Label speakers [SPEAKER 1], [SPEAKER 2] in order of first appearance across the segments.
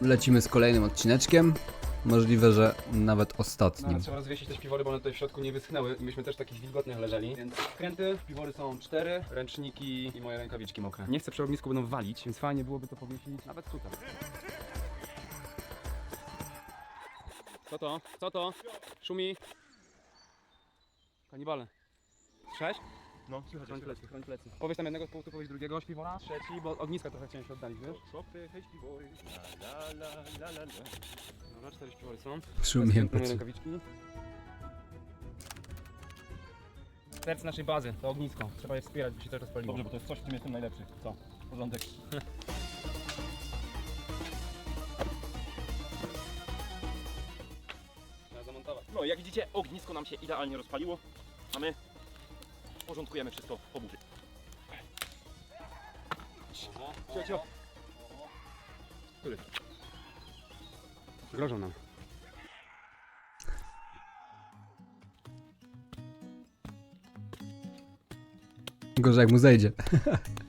[SPEAKER 1] lecimy z kolejnym odcineczkiem. Możliwe, że nawet
[SPEAKER 2] No,
[SPEAKER 1] ostatnim.
[SPEAKER 2] trzeba rozwiesić też piwory, bo one tutaj w środku nie wyschnęły i myśmy też takich wilgotnych leżeli. Więc kręty, piwory są cztery, ręczniki i moje rękawiczki mokre. Nie chcę przy ognisku będą walić, więc fajnie byłoby to powiesić nawet tutaj. Co to? Co to? Szumi. Kanibale. Sześć?
[SPEAKER 3] No, słychać,
[SPEAKER 2] Chroń plecy, chroń plecy. Powiedz tam jednego z punktu, powiedz drugiego, śpiwora, trzeci, bo ogniska trochę chciałem się oddalić, wiesz?
[SPEAKER 3] Szopy, hej, piwory. La, la, la, la, la.
[SPEAKER 2] Dobra, cztery śpiwory są.
[SPEAKER 1] Szumiem
[SPEAKER 2] Moje rękawiczki. Serce naszej bazy, to ognisko. Trzeba je wspierać, by się też rozpaliło.
[SPEAKER 3] Dobrze, bo to jest coś, w czym jestem najlepszy. Co? Porządek.
[SPEAKER 2] Trzeba zamontować.
[SPEAKER 3] No, jak widzicie, ognisko nam się idealnie rozpaliło, a my porządkujemy wszystko po burzy.
[SPEAKER 2] Cio, cio. Który? Grożą nam.
[SPEAKER 1] Gorzej jak mu zejdzie.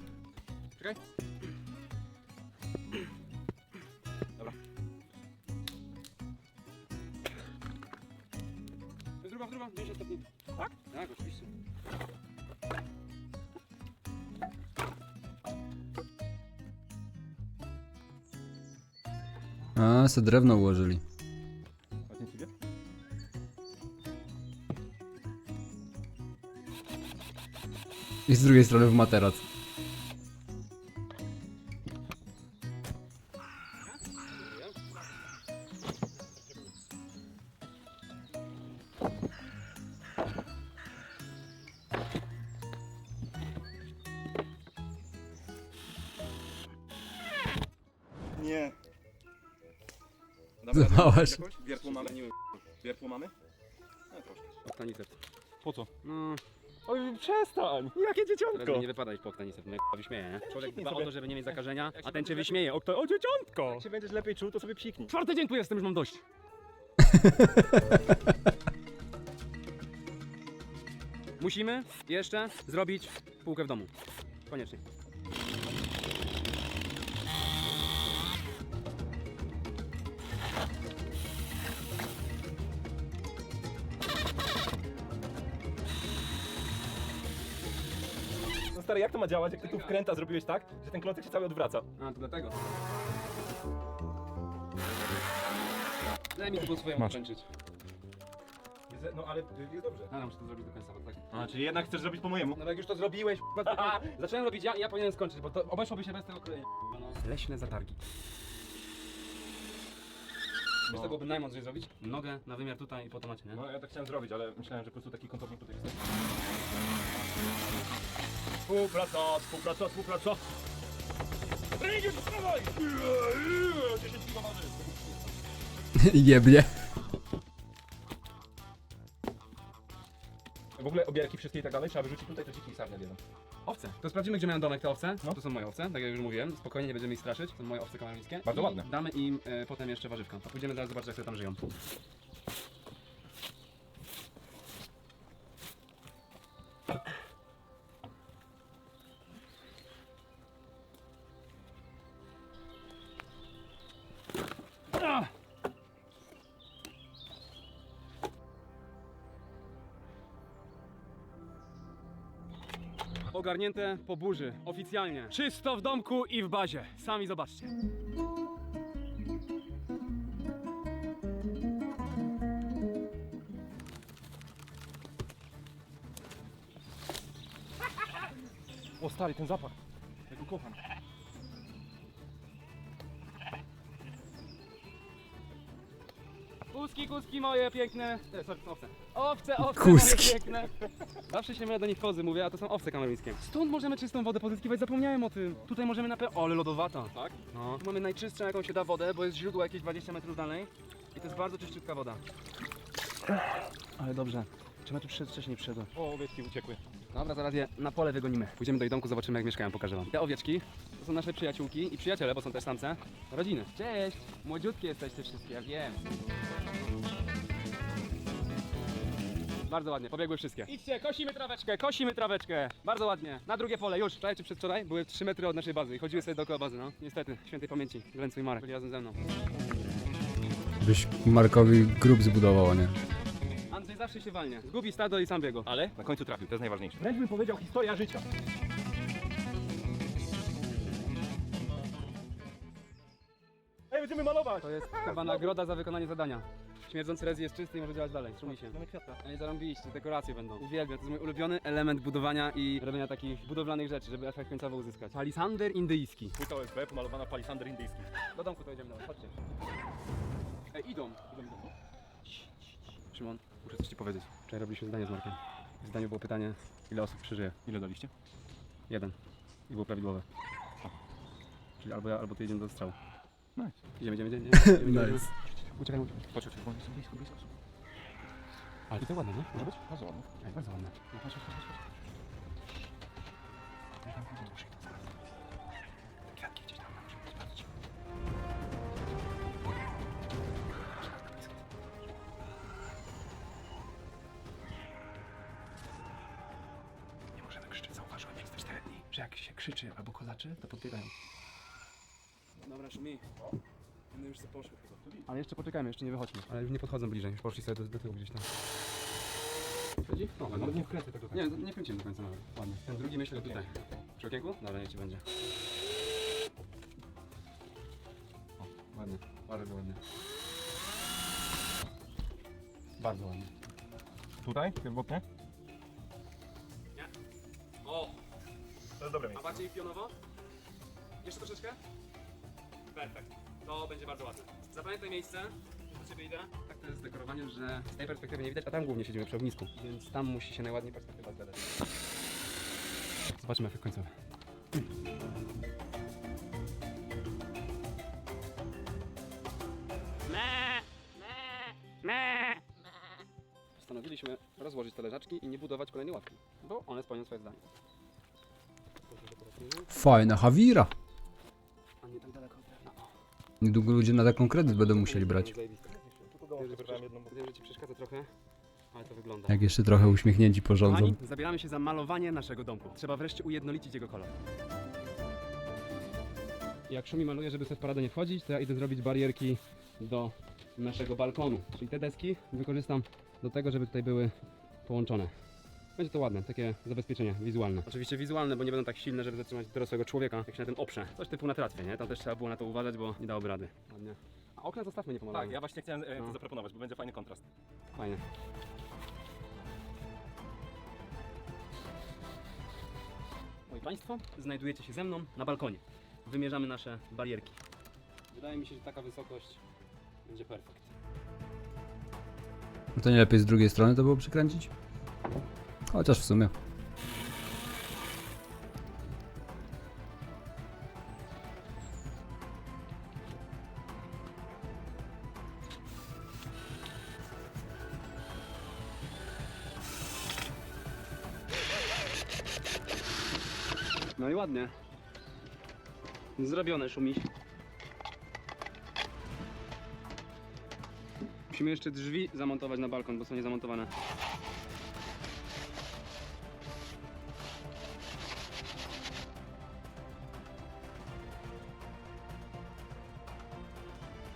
[SPEAKER 1] Se drewno ułożyli. I z drugiej strony w materac. Złapałaś.
[SPEAKER 3] Wiertło mamy? Wiertło mamy? No troszkę. Po co?
[SPEAKER 2] No,
[SPEAKER 3] Oj, przestań! Jakie
[SPEAKER 2] teraz
[SPEAKER 3] dzieciątko!
[SPEAKER 2] nie wypadać po oktanicet, mnie k***a wyśmieje, nie? Człowiek dba o to, żeby nie mieć zakażenia, a ten cię wyśmieje. O, kto, o dzieciątko!
[SPEAKER 3] Jak się będziesz lepiej czuł, to sobie psiknij.
[SPEAKER 2] Czwarty dzień tu jestem, już mam dość. Musimy jeszcze zrobić półkę w domu. Koniecznie.
[SPEAKER 3] Stary, jak to ma działać, jak ty tu wkręta zrobiłeś tak, że ten klocek się cały odwraca?
[SPEAKER 2] A, to dlatego. Daj mi tu po swojemu
[SPEAKER 3] Masz.
[SPEAKER 2] kończyć.
[SPEAKER 3] Jest, no ale jest dobrze.
[SPEAKER 2] Ja muszę to zrobić do końca, bo tak.
[SPEAKER 3] A, czyli jednak chcesz zrobić po mojemu?
[SPEAKER 2] No jak już to zrobiłeś, k***a, zacząłem robić ja ja powinienem skończyć, bo to obeszłoby się bez tego krojenia. No. Leśne zatargi. Wiesz, co byłoby najmądrzej zrobić? Nogę na wymiar tutaj i po tomacie, nie?
[SPEAKER 3] No ja tak chciałem zrobić, ale myślałem, że po prostu taki kątownik tutaj jest. Współpraca, współpraca, współpraca! Rygiel, wstawaj! 10 kilo waży.
[SPEAKER 1] Jebnie.
[SPEAKER 3] W ogóle obierki wszystkie i tak dalej trzeba wyrzucić tutaj, to dziki sarnia wiedzą.
[SPEAKER 2] Owce. To sprawdzimy, gdzie mają domek te owce.
[SPEAKER 3] No.
[SPEAKER 2] To są moje owce, tak jak już mówiłem. Spokojnie, nie będziemy ich straszyć. To są moje owce kamerzyńskie.
[SPEAKER 3] Bardzo
[SPEAKER 2] I
[SPEAKER 3] ładne.
[SPEAKER 2] Damy im e, potem jeszcze warzywka. Pójdziemy zaraz zobaczyć, jak sobie tam żyją. Ogarnięte po burzy, oficjalnie. Czysto w domku i w bazie. Sami zobaczcie.
[SPEAKER 3] O stary, ten zapach. Ja go kocham.
[SPEAKER 2] Kuski, kuski moje piękne. E, sorry, owce. Owce, owce
[SPEAKER 1] Kuski.
[SPEAKER 2] moje piękne. Zawsze się myję do nich kozy, mówię, a to są owce kameruńskie. Stąd możemy czystą wodę pozyskiwać, zapomniałem o tym. Tutaj możemy na O, ale lodowata. Tak? No. Tu mamy najczystszą jaką się da wodę, bo jest źródło jakieś 20 metrów dalej. I to jest bardzo czyściutka woda. Ale dobrze. Czemu tu przyszedł wcześniej przyszedłem?
[SPEAKER 3] O, owieczki uciekły.
[SPEAKER 2] Dobra, zaraz je na pole wygonimy. Pójdziemy do ich domku, zobaczymy jak mieszkają, pokażę wam. Te owieczki to są nasze przyjaciółki i przyjaciele, bo są też samce. Rodziny. Cześć! Młodziutkie jesteście wszystkie, ja wiem. Bardzo ładnie, pobiegły wszystkie. Idźcie, kosimy traweczkę, kosimy traweczkę. Bardzo ładnie. Na drugie pole, już. Wczoraj czy przedwczoraj były 3 metry od naszej bazy i chodziły sobie dookoła bazy, no. Niestety, świętej pamięci. Glencu i Marek byli razem ze mną.
[SPEAKER 1] Byś Markowi grób zbudował, nie?
[SPEAKER 2] Zawsze się walnie. Zgubi stado i sam biego.
[SPEAKER 3] Ale na końcu trafił, to jest najważniejsze. Wręcz bym powiedział historia życia. Ej, będziemy malować!
[SPEAKER 2] To jest chyba nagroda za wykonanie zadania. Śmierdzący rez jest czysty i może działać dalej. Szumi się.
[SPEAKER 3] Mamy kwiatka.
[SPEAKER 2] Ej, zarąbiście, dekoracje będą. Uwielbiam, to jest mój ulubiony element budowania i robienia takich budowlanych rzeczy, żeby efekt końcowy uzyskać. Palisander indyjski.
[SPEAKER 3] Płyta OSB pomalowana palisander indyjski.
[SPEAKER 2] Do domku to idziemy nawet, chodźcie. Ej, idą. Idą, idą. Szymon, muszę coś ci powiedzieć. Wczoraj robiliśmy zdanie z Markiem. W zdaniu było pytanie, ile osób przeżyje.
[SPEAKER 3] Ile daliście?
[SPEAKER 2] Jeden. I było prawidłowe. Czyli albo ja, albo ty idziemy do strzału.
[SPEAKER 3] Nice.
[SPEAKER 2] Idziemy, idziemy, idziemy. idziemy, idziemy.
[SPEAKER 1] Nice.
[SPEAKER 2] Uciekaj, uciekaj.
[SPEAKER 3] Chodź, chodź, chodź, blisko, blisko.
[SPEAKER 2] Ale to ładne, nie? Może być?
[SPEAKER 3] Bardzo ładnie.
[SPEAKER 2] Ej, bardzo ładne. No, chodź, chodź, chodź, chodź. One już sobie poszły chyba. Ale jeszcze poczekajmy, jeszcze nie wychodźmy. Ale już nie podchodzą bliżej, już poszli sobie do, do tyłu gdzieś tam. Chodzi? No,
[SPEAKER 3] Nawet nie wkręcę tego
[SPEAKER 2] nie, nie kręcimy do końca nawet. Ładnie. Ten drugi myślę, że tutaj. Przy okienku? Dobra, niech ci będzie. O, ładnie. Bardzo ładnie. Bardzo ładnie.
[SPEAKER 3] Tutaj, pierwotnie?
[SPEAKER 2] O!
[SPEAKER 3] To jest dobre
[SPEAKER 2] A bardziej pionowo? Jeszcze troszeczkę? Perfekt. To będzie bardzo ładne. Zapamiętaj miejsce. Do ciebie idę. Tak to jest zdekorowanie, że z tej perspektywy nie widać, a tam głównie siedzimy przy ognisku. Więc tam musi się najładniej perspektywa zgadać. Zobaczymy efekt końcowy. Postanowiliśmy rozłożyć te leżaczki i nie budować kolejnej ławki, bo one spełnią swoje zdanie.
[SPEAKER 1] Fajna Hawira.
[SPEAKER 2] A nie tak daleko.
[SPEAKER 1] Niedługo ludzie na taką kredyt będą musieli brać. Jak jeszcze trochę uśmiechnięci porządzą.
[SPEAKER 2] Zabieramy się za malowanie naszego domku. Trzeba wreszcie ujednolicić jego kolor. Jak Szumi maluje, żeby sobie w paradę nie wchodzić, to ja idę zrobić barierki do naszego balkonu. Czyli te deski wykorzystam do tego, żeby tutaj były połączone. Będzie to ładne, takie zabezpieczenie wizualne. Oczywiście wizualne, bo nie będą tak silne, żeby zatrzymać dorosłego człowieka, jak się na tym oprze. Coś typu na tratwie, nie? Tam też trzeba było na to uważać, bo nie dałoby rady. Ładnie. A okna zostawmy nie pomalowane.
[SPEAKER 3] Tak, ja właśnie chciałem e,
[SPEAKER 2] No.
[SPEAKER 3] to zaproponować, bo będzie fajny kontrast.
[SPEAKER 2] Fajnie. Moi Państwo, znajdujecie się ze mną na balkonie. Wymierzamy nasze barierki. Wydaje mi się, że taka wysokość będzie perfekt.
[SPEAKER 1] No to nie lepiej z drugiej strony to było przykręcić? Chociaż w sumie.
[SPEAKER 2] No i ładnie. Zrobione, szumiś. Musimy jeszcze drzwi zamontować na balkon, bo są niezamontowane.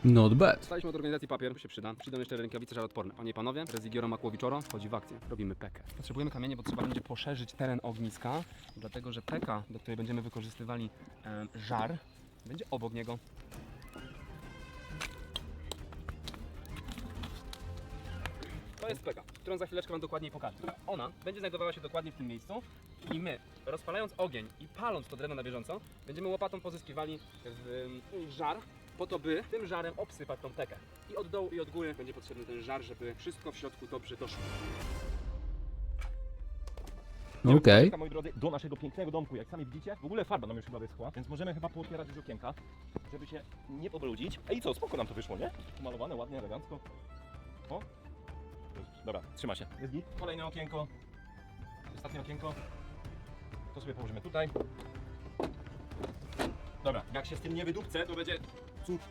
[SPEAKER 1] Not bad.
[SPEAKER 2] Dostaliśmy od organizacji papier, się przyda. Przyjdą jeszcze rękawice żaroodporne. Panie i panowie, Rezigioro Makłowiczoro wchodzi w akcję. Robimy pekę. Potrzebujemy kamienie, bo trzeba będzie poszerzyć teren ogniska, dlatego że peka, do której będziemy wykorzystywali em, żar, będzie obok niego. To jest peka, którą za chwileczkę Wam dokładniej pokażę. Ona będzie znajdowała się dokładnie w tym miejscu i my, rozpalając ogień i paląc to drewno na bieżąco, będziemy łopatą pozyskiwali w, em, żar, po to, by tym żarem obsypać tą pekę. I od dołu i od góry będzie potrzebny ten żar, żeby wszystko w środku dobrze doszło.
[SPEAKER 1] No Okej.
[SPEAKER 3] Moi drodzy, do naszego pięknego domku, jak sami widzicie, w ogóle farba nam już chyba wyschła, więc możemy chyba pootwierać już okienka, żeby się nie pobrudzić. Ej, co, spoko nam to wyszło, nie? Pomalowane, ładnie, elegancko. O. Dobra, trzyma się. Jest git. Kolejne okienko. Ostatnie okienko. To sobie położymy tutaj. Dobra, jak się z tym nie wydupcę, to będzie cud.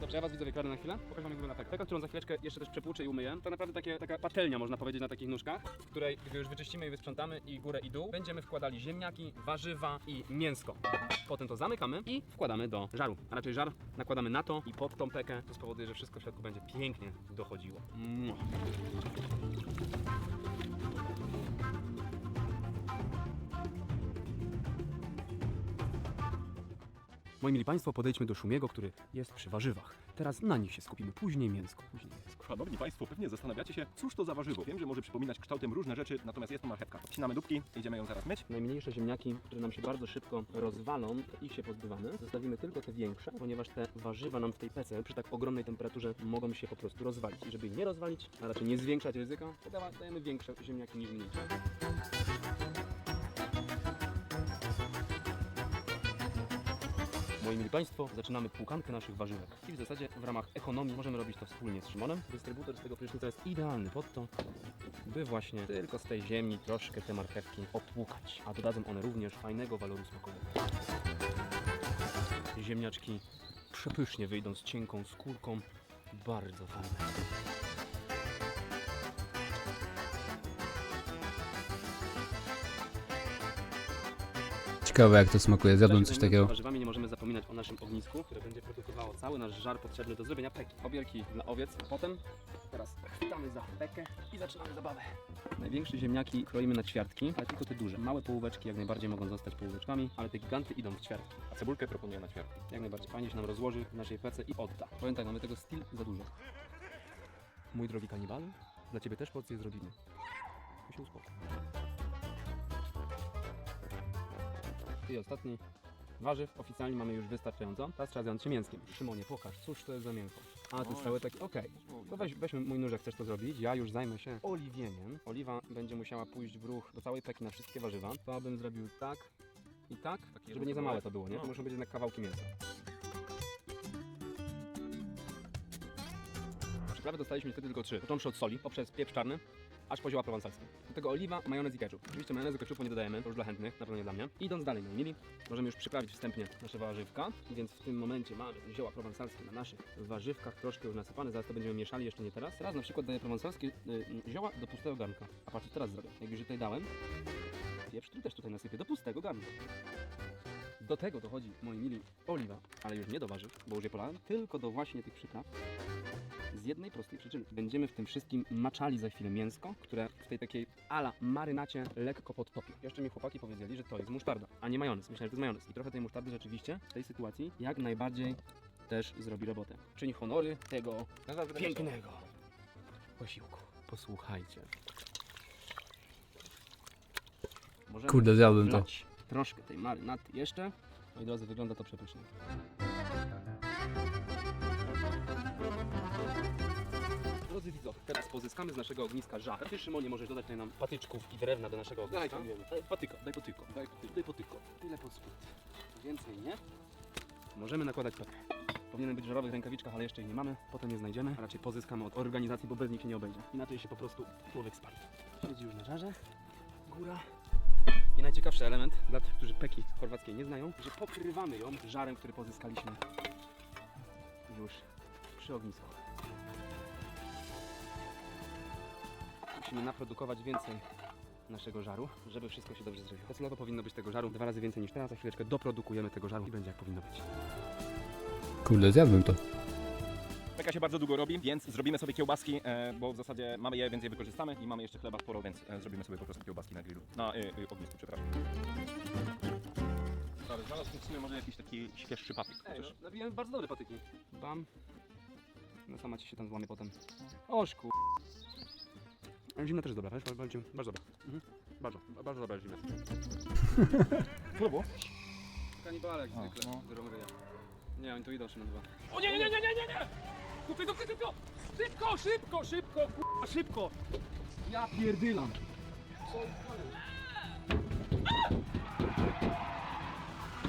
[SPEAKER 2] Dobrze, ja was widzowie kładę na chwilę. Pokażę wam jak wygląda peka. Peka, którą za chwileczkę jeszcze też przepłuczę i umyję. To naprawdę takie, taka patelnia, można powiedzieć, na takich nóżkach, w której, gdy już wyczyścimy i wysprzątamy i górę i dół, będziemy wkładali ziemniaki, warzywa i mięsko. Potem to zamykamy i wkładamy do żaru. A raczej żar nakładamy na to i pod tą pekę. To spowoduje, że wszystko w środku będzie pięknie dochodziło. Mua. Moi mili Państwo, podejdźmy do Szumiego, który jest przy warzywach. Teraz na nich się skupimy, później mięsko, później mięsko.
[SPEAKER 3] Szanowni Państwo, pewnie zastanawiacie się, cóż to za warzywo. Wiem, że może przypominać kształtem różne rzeczy, natomiast jest to marchewka. Odcinamy dupki, idziemy ją zaraz myć.
[SPEAKER 2] Najmniejsze ziemniaki, które nam się bardzo szybko rozwalą, ich się pozbywamy. Zostawimy tylko te większe, ponieważ te warzywa nam w tej pece przy tak ogromnej temperaturze mogą się po prostu rozwalić. I żeby ich nie rozwalić, a raczej nie zwiększać ryzyka, to dajemy większe ziemniaki niż mniejsze. Moi mili Państwo, zaczynamy płukankę naszych warzywek. I w zasadzie w ramach ekonomii możemy robić to wspólnie z Szymonem. Dystrybutor z tego prysznica jest idealny pod to, by właśnie tylko z tej ziemi troszkę te marchewki opłukać, a dodadzą one również fajnego waloru smakowego. Ziemniaczki przepysznie wyjdą z cienką skórką, bardzo fajne.
[SPEAKER 1] Ciekawe jak to smakuje, zjadłem coś takiego.
[SPEAKER 2] warzywami nie możemy zapominać o naszym ognisku, które będzie produkowało cały nasz żar potrzebny do zrobienia peki. Obierki dla owiec. Potem teraz chwytamy za pekę i zaczynamy zabawę. Największe ziemniaki kroimy na ćwiartki, ale tylko te duże. Małe połóweczki jak najbardziej mogą zostać połóweczkami, ale te giganty idą w ćwiartki.
[SPEAKER 3] A cebulkę proponuję na ćwiartki.
[SPEAKER 2] Jak najbardziej fajnie się nam rozłoży w naszej pece i odda. Powiem tak, mamy tego styl za dużo. Mój drogi kanibalu, dla ciebie też porcję zrobimy. I się uspokój. I ostatni. Warzyw oficjalnie mamy już wystarczająco. Teraz trzeba zająć się mięskiem. Szymonie, pokaż, cóż to jest za mięso. A, to jest cały taki, okej. To weź, weźmy mój nóż, jak chcesz to zrobić. Ja już zajmę się oliwieniem. Oliwa będzie musiała pójść w ruch do całej peki na wszystkie warzywa. To bym zrobił tak i tak, żeby nie za małe to było, nie? To
[SPEAKER 3] No.
[SPEAKER 2] muszą być jednak kawałki mięsa. Przyprawy dostaliśmy niestety tylko trzy. Począwszy od soli, poprzez pieprz czarny, aż po zioła prowansalskie. Do tego oliwa, majonez i ketchup. Oczywiście majonezu, ketchupu nie dodajemy, to już dla chętnych, na pewno nie dla mnie. Idąc dalej, moi mili, możemy już przyprawić wstępnie nasze warzywka, więc w tym momencie mamy zioła prowansalskie na naszych warzywkach, troszkę już nasypane, zaraz to będziemy mieszali, jeszcze nie teraz. Teraz na przykład daję prowansalskie y, zioła do pustego garnka. A patrz, co teraz zrobię. Jak już tutaj dałem, pieprz tu też tutaj nasypię, do pustego garnka. Do tego dochodzi, moi mili, oliwa, ale już nie do warzyw, bo już je polałem, tylko do właśnie tych przypraw. Z jednej prostej przyczyny. Będziemy w tym wszystkim maczali za chwilę mięsko, które w tej takiej ala marynacie lekko podtopię. Jeszcze mi chłopaki powiedzieli, że to jest musztarda, a nie majonez. Myślałem, że to jest majonez. I trochę tej musztardy rzeczywiście w tej sytuacji jak najbardziej też zrobi robotę. Czyni honory tego pięknego posiłku. Posłuchajcie. Możemy
[SPEAKER 1] Kurde, zjadłem to.
[SPEAKER 2] wlać troszkę tej marynaty jeszcze. Moi drodzy, wygląda to przepysznie. Drodzy widzowie, teraz pozyskamy z naszego ogniska żar. Ty, Szymonie, możesz dodać tutaj nam patyczków i drewna do naszego ogniska.
[SPEAKER 3] Daj, tam wiemy.
[SPEAKER 2] Daj patyka, daj patyko, daj patyko, daj patyko. Tyle pod spód. Więcej nie. Możemy nakładać pekę. Powinien być w żarowych rękawiczkach, ale jeszcze ich nie mamy. Potem je znajdziemy, a raczej pozyskamy od organizacji, bo bez nich się nie obejdzie. Inaczej się po prostu człowiek spali. Siedzi już na żarze. Góra. I najciekawszy element dla tych, którzy peki chorwackiej nie znają, że pokrywamy ją żarem, który pozyskaliśmy już przy ognisku. Musimy naprodukować więcej naszego żaru, żeby wszystko się dobrze zrobiło. Docelowo powinno być tego żaru dwa razy więcej niż teraz, za chwileczkę doprodukujemy tego żaru i będzie jak powinno być.
[SPEAKER 1] Kurde, zjadłem to.
[SPEAKER 3] Peka się bardzo długo robi, więc zrobimy sobie kiełbaski, e, bo w zasadzie mamy je, więc je wykorzystamy i mamy jeszcze chleba sporo, więc e, zrobimy sobie po prostu kiełbaski na grillu. Na y, y, ognisku, przepraszam. Dobra, w sumie może jakiś taki świeższy patyk.
[SPEAKER 2] Ej,
[SPEAKER 3] chociaż-
[SPEAKER 2] no, nabiłem bardzo dobre patyki. Bam. No sama ci się tam złamie potem. Oż ku... Ale Zimna też dobra, wiesz? Bardzo, bardzo dobra. Mhm. Bardzo, bardzo dobra zimna.
[SPEAKER 3] Co było?
[SPEAKER 2] Kanibale jak zwykle,
[SPEAKER 3] no.
[SPEAKER 2] którą ryja. Nie, oni tu idą Szymon dwa. O nie, nie, nie, nie, nie, nie! Kupy, kupy, szybko! Szybko, szybko, szybko, kurwa, szybko! Ja pierdylam.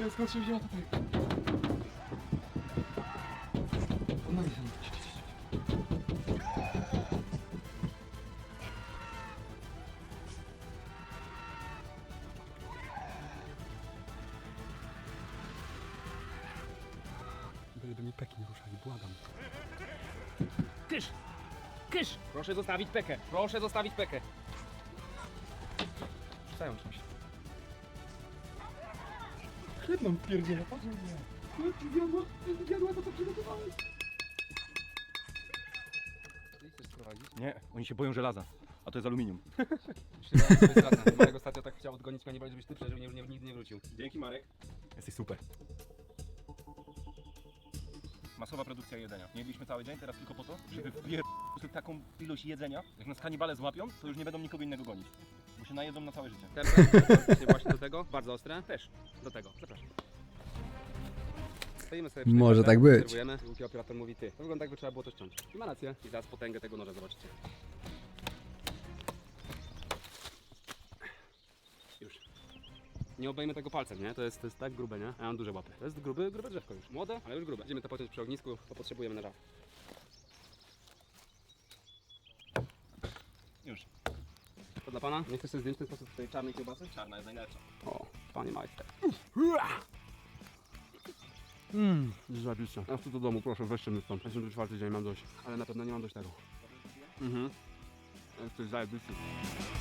[SPEAKER 2] Skąd się wzięła tutaj? No i zostawić pekę. Proszę zostawić pekę. Rzucają czymś. Chleb nam. Zjadła, zjadła to, co przygotowałeś. Ty chcesz sprowadzić?
[SPEAKER 3] Nie, oni się boją żelaza. A to jest aluminium.
[SPEAKER 2] Marek ostatnio tak chciał odgonić kanibali, żebyś ty przeżył, nie, nie, nigdy nie wrócił.
[SPEAKER 3] Dzięki Marek. Jesteś super. Masowa produkcja jedzenia. Nie jedliśmy cały dzień, teraz tylko po to, żeby wpier... taką ilość jedzenia. Jak nas kanibale złapią, to już nie będą nikogo innego gonić. Bo się najedzą na całe życie.
[SPEAKER 2] Teraz właśnie do tego, bardzo ostre, też do tego, zapraszam. Stoimy sobie przy tej
[SPEAKER 1] Może tak być.
[SPEAKER 2] Obserwujemy. Łuki operator mówi ty. To wygląda jakby trzeba było to ściąć. I ma rację. I zaraz potęgę tego noża zobaczycie. Nie obejmę tego palcem, nie? To jest, to jest tak grube, nie? A ja mam duże łapy. To jest gruby, grube drzewko już. Młode, ale już grube. Będziemy to pociąć przy ognisku, bo potrzebujemy noża.
[SPEAKER 3] Już.
[SPEAKER 2] To dla pana? Nie chcesz sobie zdjąć w ten sposób tej czarnej kiełbasy?
[SPEAKER 3] Czarna jest najlepsza.
[SPEAKER 2] O, panie majster. Mmm, zajebiście. Ja chcę do domu, proszę, weźcie mnie stąd. Jestem tu czwarty dzień, mam dość. Ale na pewno nie mam dość tego. Mhm. To jest zajebiście. A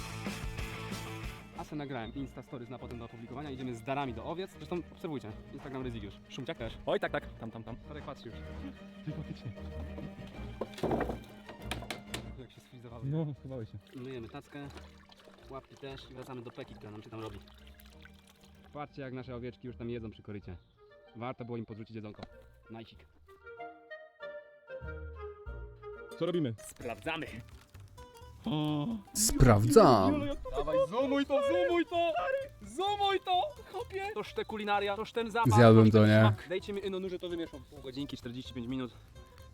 [SPEAKER 2] se nagrałem Insta Stories na potem do opublikowania. Idziemy z darami do owiec. Zresztą obserwujcie. Instagram Rezygiusz. Szumciak też.
[SPEAKER 3] Oj, tak, tak. Tam, tam, tam.
[SPEAKER 2] Tarek patrzy już. Jak się sfrizowały.
[SPEAKER 3] No, schowały się.
[SPEAKER 2] Myjemy tackę, łapki też i wracamy do Peki, która nam się tam robi. Patrzcie jak nasze owieczki już tam jedzą przy korycie. Warto było im podrzucić jedzonko. Najsik.
[SPEAKER 3] Co robimy?
[SPEAKER 2] Sprawdzamy!
[SPEAKER 1] Sprawdzam.
[SPEAKER 2] Dawaj, zoomuj to, zoomuj to! Zoomuj to! Chopie! Toż te kulinaria, toż ten zapach,
[SPEAKER 1] Zjadłem
[SPEAKER 2] toż
[SPEAKER 1] to,
[SPEAKER 2] ten
[SPEAKER 1] nie?
[SPEAKER 2] smak. Dajcie mi ino że to wymieszam. Pół godzinki, 45 minut.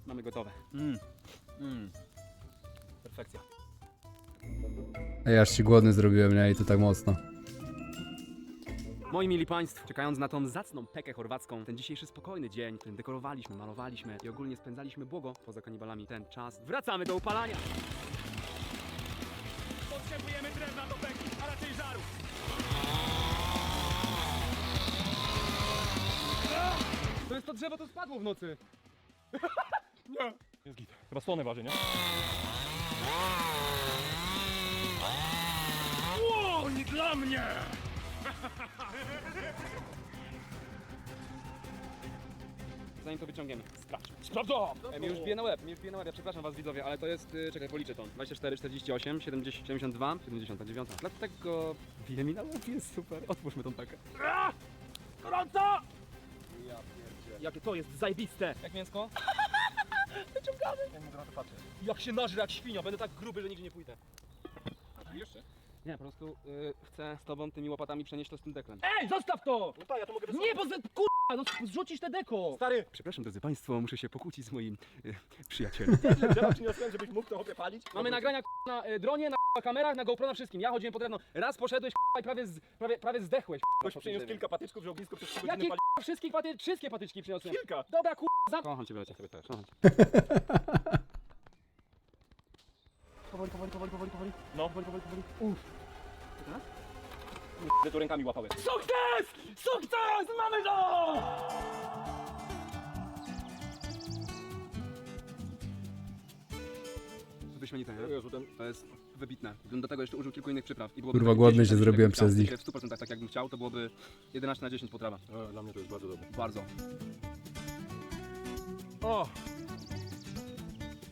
[SPEAKER 2] Mamy gotowe.
[SPEAKER 3] Mmm. Mmm. Perfekcja.
[SPEAKER 1] Ej, aż się głodny zrobiłem, nie? I to tak mocno.
[SPEAKER 2] Moi mili Państwo, czekając na tą zacną pekę chorwacką, ten dzisiejszy spokojny dzień, w którym dekorowaliśmy, malowaliśmy i ogólnie spędzaliśmy błogo, poza kanibalami, ten czas, wracamy do upalania!
[SPEAKER 3] Potrzebujemy drewna do peki, a raczej żaru.
[SPEAKER 2] To jest to drzewo, to spadło w nocy!
[SPEAKER 3] Jest git. Chyba słone waży, nie? Wow, nie dla mnie!
[SPEAKER 2] Zanim to wyciągniemy, sprawdź.
[SPEAKER 3] Sprawdzam!
[SPEAKER 2] E, mi już bije na łeb, mi już bije na łeb, ja przepraszam was widzowie, ale to jest, y, czekaj, policzę to. 24, 48, 70, 72, 79. Dlatego bije mi na łeb, jest super. Otwórzmy tą pekę.
[SPEAKER 3] Gorąco!
[SPEAKER 2] Jakie to jest zajebiste! Jak mięsko?
[SPEAKER 3] Wyciągamy! Ja.
[SPEAKER 2] Jak się nażre jak świnia, będę tak gruby, że nigdzie nie pójdę.
[SPEAKER 3] Jeszcze?
[SPEAKER 2] Nie, po prostu y, chcę z tobą tymi łopatami przenieść to z tym deklem.
[SPEAKER 4] Ej, zostaw to!
[SPEAKER 3] No tak, ja to mogę
[SPEAKER 4] Nie, bo z, kurwa, no zrzucisz te deko!
[SPEAKER 3] Stary!
[SPEAKER 2] Przepraszam drodzy państwo, muszę się pokłócić z moim y, przyjacielem.
[SPEAKER 3] Drzewa przyniosłem, żebyś mógł to chłopie palić?
[SPEAKER 2] Mamy nagrania k***a, na y, dronie, na k***a, kamerach, na GoPro, na wszystkim. Ja chodziłem po drewno. Raz poszedłeś k***a, i prawie, z, prawie, prawie zdechłeś. k***a,
[SPEAKER 3] Ktoś
[SPEAKER 2] po tym
[SPEAKER 3] przyniósł kilka patyczków, że ognisko przez 3
[SPEAKER 2] Jakie
[SPEAKER 3] godziny pali...
[SPEAKER 2] k***a, wszystkich paty, wszystkie patyczki przyniosłem.
[SPEAKER 3] Kilka!
[SPEAKER 2] Dobra k***a, za... Kocham cię bracie, sobie też, kocham cię. Powoli, powoli, powoli, powoli, powoli.
[SPEAKER 3] No.
[SPEAKER 2] Powoli, powoli, powoli. Uff.
[SPEAKER 3] Ty tu rękami łapałeś.
[SPEAKER 4] Sukces! Sukces! Mamy to!
[SPEAKER 2] Wyśmienite, nie?
[SPEAKER 3] Jezu, ten...
[SPEAKER 2] To jest wybitne. Gdybym do tego jeszcze użył kilku innych przypraw i byłoby
[SPEAKER 1] Kurwa, głodny
[SPEAKER 2] 10
[SPEAKER 1] się
[SPEAKER 2] na 10,
[SPEAKER 1] zrobiłem
[SPEAKER 2] jakbym
[SPEAKER 1] przez nich.
[SPEAKER 2] W 100% tak jakbym chciał, to byłoby 11 na 10 potrawa.
[SPEAKER 3] O, dla mnie to jest bardzo dobre.
[SPEAKER 2] Bardzo. O!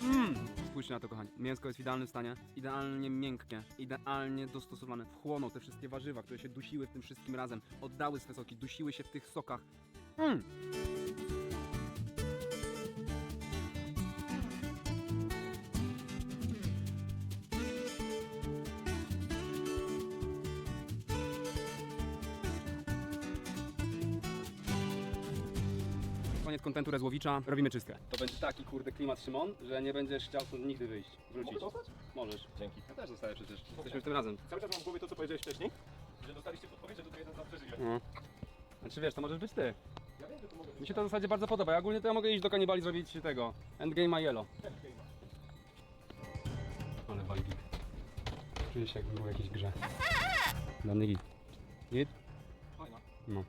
[SPEAKER 2] Mmm! Spójrzcie na to, kochani. Mięsko jest w idealnym stanie, idealnie miękkie, idealnie dostosowane. Wchłonął te wszystkie warzywa, które się dusiły w tym wszystkim razem. Oddały swe soki, dusiły się w tych sokach. Mmm! Kontentu Rezłowicza, robimy czystkę. To będzie taki kurde klimat Szymon, że nie będziesz chciał stąd nigdy wyjść, wrócić.
[SPEAKER 3] Mogę zostać?
[SPEAKER 2] Możesz.
[SPEAKER 3] Dzięki.
[SPEAKER 2] Ja też zostaję przecież. Jesteśmy w tym razem.
[SPEAKER 3] Cały czas mam w głowie to, co powiedziałeś wcześniej, że dostaliście podpowiedź, że tutaj jeden z nas przeżyje.
[SPEAKER 2] No. Znaczy wiesz, to możesz być ty.
[SPEAKER 3] Ja wiem, że to mogę
[SPEAKER 2] Mi się to w zasadzie bardzo podoba. Ja ogólnie to ja mogę iść do kanibali zrobić tego. Endgame Yellow. Ale walgik. Czuję się jakbym był w jakiejś grze. Dla mnie git. Git?
[SPEAKER 3] Fajna.
[SPEAKER 2] No.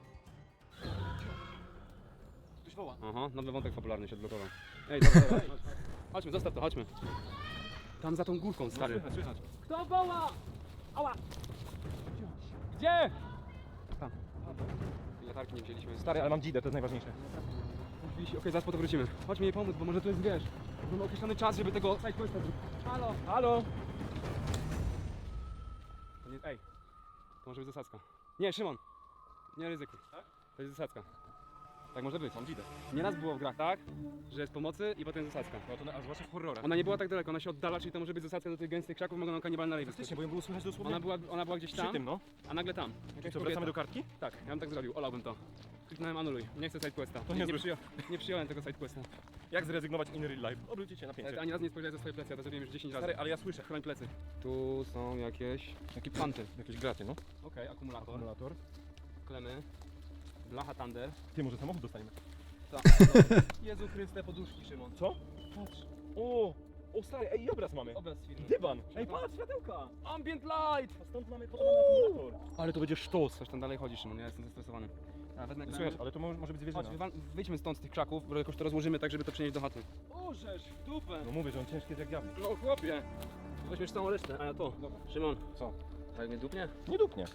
[SPEAKER 3] Woła.
[SPEAKER 2] Aha, nowy wątek popularny się odblokował. Ej, dobra, dobra. chodź. Chodźmy, zostaw to, chodźmy. Tam za tą górką, stary.
[SPEAKER 3] Słychać, słychać.
[SPEAKER 4] Kto woła? Ała! Gdzie?
[SPEAKER 2] Tam. Latarki nie wzięliśmy.
[SPEAKER 3] Stary, ale mam dzidę, to jest najważniejsze.
[SPEAKER 2] Okej, zaraz po to wrócimy. Chodź mi jej pomóc, bo może to jest, wiesz, mamy określony czas, żeby tego zrobić. Halo, halo! To nie, ej, to może być zasadzka. Nie, Szymon, nie ryzykuj. Tak? To jest zasadzka. Tak może być.
[SPEAKER 3] Dzidę.
[SPEAKER 2] Nieraz było w grach tak, że jest pomocy i potem zasadzka.
[SPEAKER 3] No to, na- a zwłaszcza w horrorach.
[SPEAKER 2] Ona nie była tak daleko, ona się oddala, czyli to może być zasadzka do tych gęstych krzaków, mogą nam kanibalne rejwy
[SPEAKER 3] Faktycznie, bo ją było słychać dosłownie
[SPEAKER 2] Ona była, ona była gdzieś
[SPEAKER 3] przy
[SPEAKER 2] tam,
[SPEAKER 3] tym, no.
[SPEAKER 2] a nagle tam.
[SPEAKER 3] Czyli co,
[SPEAKER 2] kobieta.
[SPEAKER 3] wracamy do kartki?
[SPEAKER 2] Tak, ja bym tak zrobił, olałbym to. Kliknąłem anuluj, nie chcę sidequesta.
[SPEAKER 3] To
[SPEAKER 2] nie, nie, przyją, nie przyjąłem tego sidequesta.
[SPEAKER 3] Jak zrezygnować in real life? Obróćcie się na
[SPEAKER 2] Ale
[SPEAKER 3] pięcie.
[SPEAKER 2] ani razu nie spojrzałem za swoje plecy, ja to zrobiłem już 10 razy.
[SPEAKER 3] Stary, ale ja słyszę.
[SPEAKER 2] Chroń plecy. Tu są jakieś
[SPEAKER 3] Jaki
[SPEAKER 2] fanty.
[SPEAKER 3] Jakieś graty, no.
[SPEAKER 2] Okej, akumulator,
[SPEAKER 3] Akumulator.
[SPEAKER 2] klemy, blacha Thunder.
[SPEAKER 3] Ty, może samochód dostaniemy?
[SPEAKER 2] Jezu Chryste, poduszki Szymon.
[SPEAKER 3] Co? Patrz. O! O stary, ej, obraz mamy.
[SPEAKER 2] Obraz z filmu.
[SPEAKER 3] Dywan. Ej, patrz, światełka.
[SPEAKER 2] Ambient light!
[SPEAKER 3] A stąd mamy podobny akumulator.
[SPEAKER 2] Ale to będzie sztos. Coś tam dalej chodzi Szymon, ja jestem zestresowany. A wezmę klemy.
[SPEAKER 3] Słuchaj, ale to może, może być zwierzyna.
[SPEAKER 2] Chodź, wywa- wyjdźmy stąd z tych krzaków, bo jakoś to rozłożymy tak, żeby to przenieść do chaty. Orzesz, w dupę!
[SPEAKER 3] No mówię, że on ciężki jest jak diabeł.
[SPEAKER 2] No chłopie! Weźmiesz całą resztę, a ja to. Szymon.
[SPEAKER 3] Co?
[SPEAKER 2] Tak mnie dupnie?
[SPEAKER 3] Nie dupnie.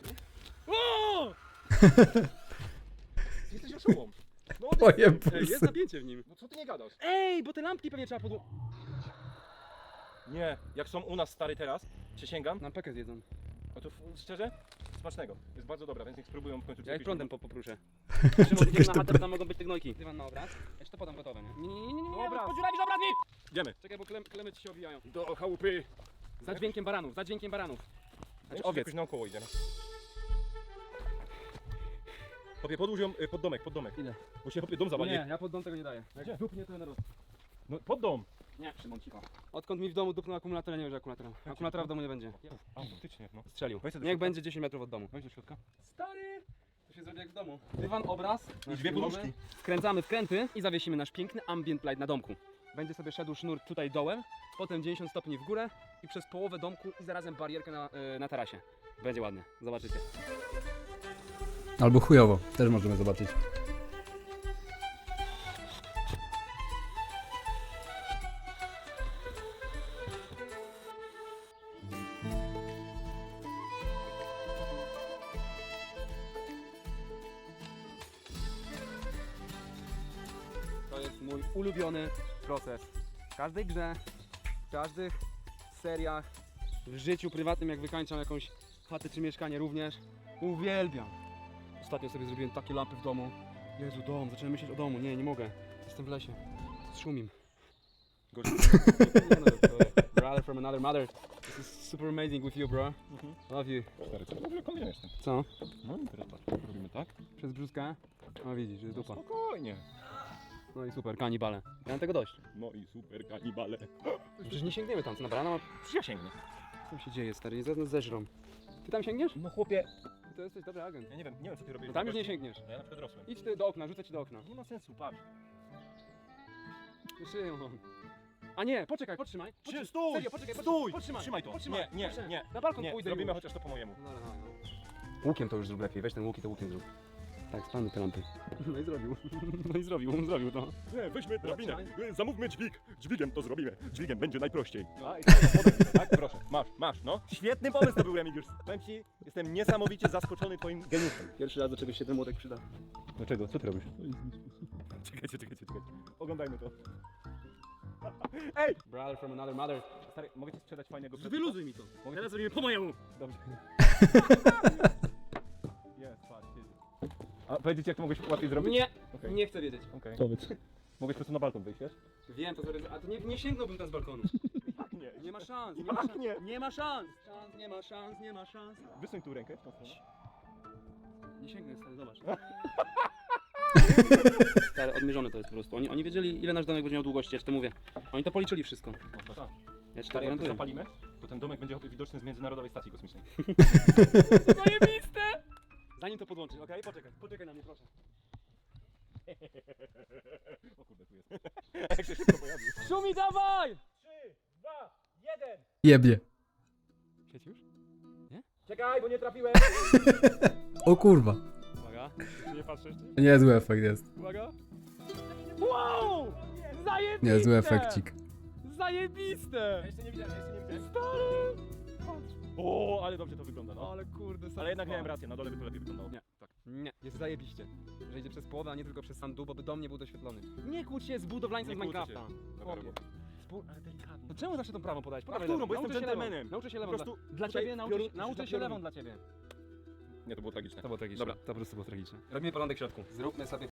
[SPEAKER 2] O!
[SPEAKER 3] Jesteś oszołom. No,
[SPEAKER 1] Moje
[SPEAKER 2] Ej, jest
[SPEAKER 1] busy.
[SPEAKER 2] napięcie w nim.
[SPEAKER 3] no co ty nie gadasz?
[SPEAKER 2] Ej, bo te lampki pewnie trzeba podło...
[SPEAKER 3] Nie, jak są u nas stary teraz, przysięgam,
[SPEAKER 2] Nam pekę zjedzą.
[SPEAKER 3] no to f- szczerze, smacznego. Jest bardzo dobra, więc niech spróbują w końcu
[SPEAKER 2] Ja ich prądem po, popruszę. Idziemy na chatę, tam mogą być te gnojki. Dywan na obraz. Ja ci to podam gotowe, nie? Nie, nie, nie, nie, nie, nie,
[SPEAKER 3] Obraz.
[SPEAKER 2] podziurawisz obraz mi!
[SPEAKER 3] Idziemy.
[SPEAKER 2] Czekaj, bo klem, klemy ci się obijają.
[SPEAKER 3] Do chałupy.
[SPEAKER 2] Za dźwiękiem baranów, za dźwiękiem baranów. Znaczy
[SPEAKER 3] Znaczy,
[SPEAKER 2] owiec.
[SPEAKER 3] Jakoś naokoło idziemy. Podłóż ją y, pod domek, pod domek.
[SPEAKER 2] Idę.
[SPEAKER 3] Bo się dom zawali.
[SPEAKER 2] Nie, ja pod dom tego nie daję.
[SPEAKER 3] Gdzie?
[SPEAKER 2] Jak dupnie to na roz...
[SPEAKER 3] No pod dom.
[SPEAKER 2] Nie, Szymon, cicho. Odkąd mi w domu dupnął akumulator, ja nie wiem, że akumulatora. Akumulatora w domu nie będzie.
[SPEAKER 3] A, faktycznie, no.
[SPEAKER 2] Strzelił.
[SPEAKER 3] Weź sobie do
[SPEAKER 2] Niech
[SPEAKER 3] środka.
[SPEAKER 2] będzie 10 metrów od domu.
[SPEAKER 3] Weź do środka.
[SPEAKER 2] Stary! To się zrobi jak w domu. Dywan, obraz.
[SPEAKER 3] I dwie poduszki.
[SPEAKER 2] Wkręcamy wkręty i zawiesimy nasz piękny ambient light na domku. Będzie sobie szedł sznur tutaj dołem, potem 90 stopni w górę i przez połowę domku i zarazem barierkę na, yy, na tarasie. Będzie ładnie, zobaczycie.
[SPEAKER 1] Albo chujowo, też możemy zobaczyć.
[SPEAKER 2] To jest mój ulubiony proces. W każdej grze, w każdych seriach, w życiu prywatnym, jak wykańczam jakąś chatę czy mieszkanie również. Uwielbiam. Ostatnio sobie zrobiłem takie lampy w domu. Jezu, dom, zacząłem myśleć o domu. Nie, nie mogę. Jestem w lesie. Z szumim. Gorzej. No, brother from another mother. This is super amazing with you, bro. Love you.
[SPEAKER 3] Stary, co w ogóle tym?
[SPEAKER 2] Co?
[SPEAKER 3] No i teraz patrz, robimy tak.
[SPEAKER 2] Przez brzuskę? No widzisz, że jest dupa.
[SPEAKER 3] Spokojnie.
[SPEAKER 2] No i super, kanibale. Ja mam tego dość.
[SPEAKER 3] No i super kanibale.
[SPEAKER 2] Przecież nie sięgniemy tam, co na barana ma
[SPEAKER 3] Przecież ja sięgnę.
[SPEAKER 2] Co tam się dzieje, stary? Nie zaraz nas zeżrą. Ty tam sięgniesz?
[SPEAKER 3] No chłopie.
[SPEAKER 2] To jesteś dobry agent.
[SPEAKER 3] Ja nie wiem, nie wiem co ty robisz.
[SPEAKER 2] No tam już nie sięgniesz.
[SPEAKER 3] No ja na przykład rosłem.
[SPEAKER 2] Idź ty do okna, rzucę ci do okna.
[SPEAKER 3] Nie ma sensu, patrz.
[SPEAKER 2] Szymon. A nie, poczekaj, potrzymaj.
[SPEAKER 3] Czy, stój!
[SPEAKER 2] Serio, poczekaj, poczekaj,
[SPEAKER 3] stój!
[SPEAKER 2] potrzymaj,
[SPEAKER 3] Trzymaj to.
[SPEAKER 2] potrzymaj,
[SPEAKER 3] Nie, nie,
[SPEAKER 2] potrzymaj.
[SPEAKER 3] nie.
[SPEAKER 2] Na balkon
[SPEAKER 3] Nie,
[SPEAKER 2] pójdę
[SPEAKER 3] zrobimy
[SPEAKER 2] już.
[SPEAKER 3] chociaż to po mojemu.
[SPEAKER 2] No, no, no. Łukiem to już zrób lepiej, weź ten łuk i to łukiem zrób. Tak, spalmy te lampy. No i zrobił. No i zrobił, zrobił to.
[SPEAKER 3] Nie, weźmy
[SPEAKER 2] drabinę.
[SPEAKER 3] Zamówmy dźwig. Dźwigiem to zrobimy. Dźwigiem będzie najprościej.
[SPEAKER 2] No.
[SPEAKER 3] I tak? Proszę, masz, masz, no. Świetny pomysł to był, Remigiusz. Powiem ci, jestem niesamowicie zaskoczony twoim geniuszem.
[SPEAKER 2] Pierwszy raz do czegoś się ten młotek przyda.
[SPEAKER 3] Dlaczego? Co ty robisz? Czekajcie, czekajcie, czekajcie. Oglądajmy to. Ej!
[SPEAKER 2] Brother from another mother.
[SPEAKER 3] Stary, mogę ci sprzedać fajnego
[SPEAKER 2] Wyluzuj mi to.
[SPEAKER 3] Mogę
[SPEAKER 2] Teraz zrobimy po mojemu.
[SPEAKER 3] Dobrze. A powiedzieć jak to mogłeś łatwiej zrobić?
[SPEAKER 2] Nie,
[SPEAKER 3] Okej.
[SPEAKER 2] nie chcę wiedzieć.
[SPEAKER 3] Okej.
[SPEAKER 4] Powiedz.
[SPEAKER 3] Mogłeś po prostu na balkon wyjść, wiesz?
[SPEAKER 2] Wiem, to zrobię, a to nie, nie sięgnąłbym tam z balkonu.
[SPEAKER 3] Nie.
[SPEAKER 2] Nie ma szans, nie
[SPEAKER 3] Jak
[SPEAKER 2] ma szans.
[SPEAKER 3] nie?
[SPEAKER 2] Nie ma szans. Szans, nie ma szans, nie ma szans.
[SPEAKER 3] Wysuń tu rękę. w tą stronę.
[SPEAKER 2] Nie sięgnę, stary, zobacz. Stary, odmierzone to jest po prostu. Oni, oni wiedzieli, ile nasz domek będzie miał długości, ja ci to mówię. Oni to policzyli wszystko.
[SPEAKER 3] To tak.
[SPEAKER 2] Ja ci to
[SPEAKER 3] Stary, jak to
[SPEAKER 2] gwarantuję.
[SPEAKER 3] zapalimy, to ten domek będzie widoczny z Międzynarodowej Stacji Kosmicznej.
[SPEAKER 2] Zajebiste! Zanim to podłączysz, okej? Poczekaj, poczekaj na mnie, proszę.
[SPEAKER 3] O kurde, tu jest. Jak się szybko pojawił.
[SPEAKER 2] Szumi, dawaj!
[SPEAKER 3] 3, 2, 1!
[SPEAKER 1] Jebie.
[SPEAKER 2] Świeci już?
[SPEAKER 3] Czekaj, bo nie trafiłem!
[SPEAKER 1] O kurwa.
[SPEAKER 2] Uwaga. Czy nie patrzysz?
[SPEAKER 1] Niezły efekt jest.
[SPEAKER 2] Uwaga.
[SPEAKER 4] Wow! Zajebiste!
[SPEAKER 1] Niezły efekcik.
[SPEAKER 4] Zajebiste!
[SPEAKER 3] jeszcze nie widziałem, jeszcze nie widziałem.
[SPEAKER 4] Stary!
[SPEAKER 3] O, ale dobrze to wygląda, no.
[SPEAKER 4] Ale kurde,
[SPEAKER 3] Ale jednak miałem rację, na dole by to lepiej wyglądało.
[SPEAKER 2] Nie, tak. Nie, jest zajebiście. Że idzie przez połowę, a nie tylko przez sam dół, bo by dom nie był doświetlony. Nie kłóć się z budowlańcem z
[SPEAKER 3] Nie
[SPEAKER 2] Minecrafta.
[SPEAKER 3] Dobra
[SPEAKER 2] Chłopie.
[SPEAKER 3] robota.
[SPEAKER 2] Spół-
[SPEAKER 3] Ale delikatnie.
[SPEAKER 2] No czemu zawsze tą prawą podajesz?
[SPEAKER 3] A
[SPEAKER 2] Podawaj
[SPEAKER 3] którą?
[SPEAKER 2] lewą.
[SPEAKER 3] Bo jestem
[SPEAKER 2] Nauczę się lewą.
[SPEAKER 3] dżentelmenem.
[SPEAKER 2] Nauczę się
[SPEAKER 3] Po
[SPEAKER 2] lewą.
[SPEAKER 3] prostu
[SPEAKER 2] dla, dla
[SPEAKER 3] tutaj
[SPEAKER 2] ciebie nauczę,
[SPEAKER 3] piorun-
[SPEAKER 2] się- nauczę lewą dla ciebie.
[SPEAKER 3] Nie, to było tragiczne.
[SPEAKER 2] To było tragiczne.
[SPEAKER 3] Dobra.
[SPEAKER 2] To po prostu było tragiczne. Robimy porządek w środku. Zróbmy sobie